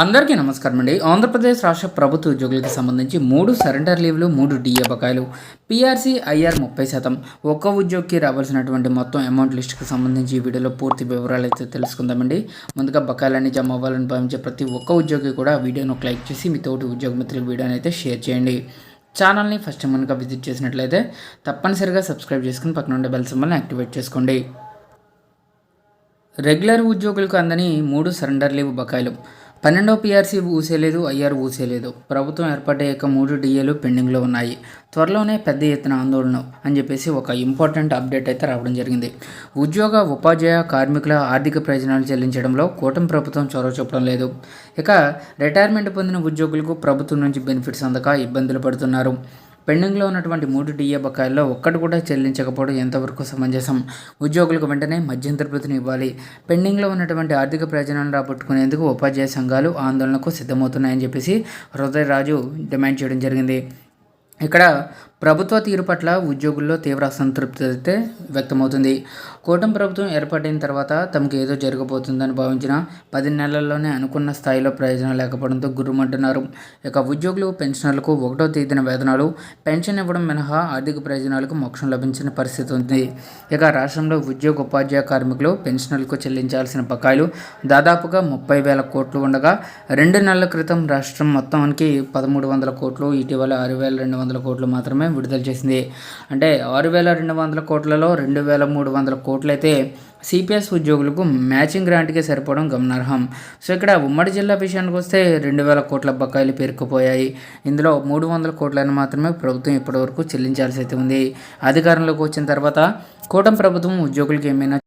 అందరికీ నమస్కారం అండి. ఆంధ్రప్రదేశ్ రాష్ట్ర ప్రభుత్వ ఉద్యోగులకు సంబంధించి మూడు సరెండర్ లీవ్లు మూడు డిఏ బకాయిలు పీఆర్సీ ఐఆర్ ముప్పై శాతం. ఒక్క ఉద్యోగికి రావాల్సినటువంటి మొత్తం అమౌంట్ లిస్టుకు సంబంధించి ఈ వీడియోలో పూర్తి వివరాలు అయితే తెలుసుకుందామండి. ముందుగా బకాయిలన్నీ జమ అవ్వాలని భావించే ప్రతి ఒక్క ఉద్యోగి కూడా వీడియోను ఒక లైక్ చేసి మీ తోటి ఉద్యోగ మిత్రులకు వీడియోని అయితే షేర్ చేయండి. ఛానల్ని ఫస్ట్ టైం కనుక విజిట్ చేసినట్లయితే తప్పనిసరిగా సబ్స్క్రైబ్ చేసుకుని పక్కన ఉండే బెల్ సింబల్ని యాక్టివేట్ చేసుకోండి. రెగ్యులర్ ఉద్యోగులకు అందని మూడు సరెండర్ లీవ్ బకాయిలు. పన్నెండో పీఆర్సీ ఊసేలేదు ఐఆర్ ఊసేలేదు. ప్రభుత్వం ఏర్పడ్డాక మూడు డిఏలు పెండింగ్లో ఉన్నాయి. త్వరలోనే పెద్ద ఎత్తున ఆందోళన అని చెప్పేసి ఒక ఇంపార్టెంట్ అప్డేట్ అయితే రావడం జరిగింది. ఉద్యోగ ఉపాధ్యాయ కార్మికుల ఆర్థిక ప్రయోజనాలు చెల్లించడంలో కూటమి ప్రభుత్వం చొరవ చూపడం లేదు. ఇక రిటైర్మెంట్ పొందిన ఉద్యోగులకు ప్రభుత్వం నుంచి బెనిఫిట్స్ అందక ఇబ్బందులు పడుతున్నారు. పెండింగ్లో ఉన్నటువంటి మూడు డిఏ బకాయిల్లో ఒక్కటి కూడా చెల్లించకపోవడం ఎంతవరకు సమంజసం? ఉద్యోగులకు వెంటనే మధ్యంతర ప్రతిని ఇవ్వాలి. పెండింగ్లో ఉన్నటువంటి ఆర్థిక ప్రయోజనాలను రాబట్టుకునేందుకు ఉపాధ్యాయ సంఘాలు ఆందోళనకు సిద్ధమవుతున్నాయని చెప్పేసి హృదయరాజు డిమాండ్ చేయడం జరిగింది. ఇక్కడ ప్రభుత్వ తీరు పట్ల ఉద్యోగుల్లో తీవ్ర అసంతృప్తి అయితే వ్యక్తమవుతుంది. కూటమి ప్రభుత్వం ఏర్పడిన తర్వాత తమకు ఏదో జరగబోతుందని భావించిన పది నెలల్లోనే అనుకున్న స్థాయిలో ప్రయోజనం లేకపోవడంతో గుర్రుమంటున్నారు. ఇక ఉద్యోగులు పెన్షనర్లకు ఒకటో తేదీన వేతనాలు పెన్షన్ ఇవ్వడం మినహా ఆర్థిక ప్రయోజనాలకు మోక్షం లభించిన పరిస్థితి ఉంది. ఇక రాష్ట్రంలో ఉద్యోగ ఉపాధ్యాయ కార్మికులు పెన్షనర్లకు చెల్లించాల్సిన బకాయిలు దాదాపుగా ముప్పై వేల కోట్లు ఉండగా రెండు నెలల క్రితం రాష్ట్రం మొత్తానికి పదమూడు వందల కోట్లు ఇటీవల ఆరు వేల రెండు వందల కోట్లు మాత్రమే విడుదల చేసింది. అంటే ఆరు వేల రెండు వందల కోట్లలో రెండు వేల మూడు వందల కోట్లయితే సిపిఎస్ ఉద్యోగులకు మ్యాచింగ్ గ్రాంట్కి సరిపోవడం గమనార్హం. సో ఇక్కడ ఉమ్మడి జిల్లా విషయానికి వస్తే రెండు వేల కోట్ల బకాయిలు పేరుకుపోయాయి. ఇందులో మూడు వందల కోట్లను మాత్రమే ప్రభుత్వం ఇప్పటివరకు చెల్లించాల్సి అయితే ఉంది. అధికారంలోకి వచ్చిన తర్వాత కూటమి ప్రభుత్వం ఉద్యోగులకు ఏమైనా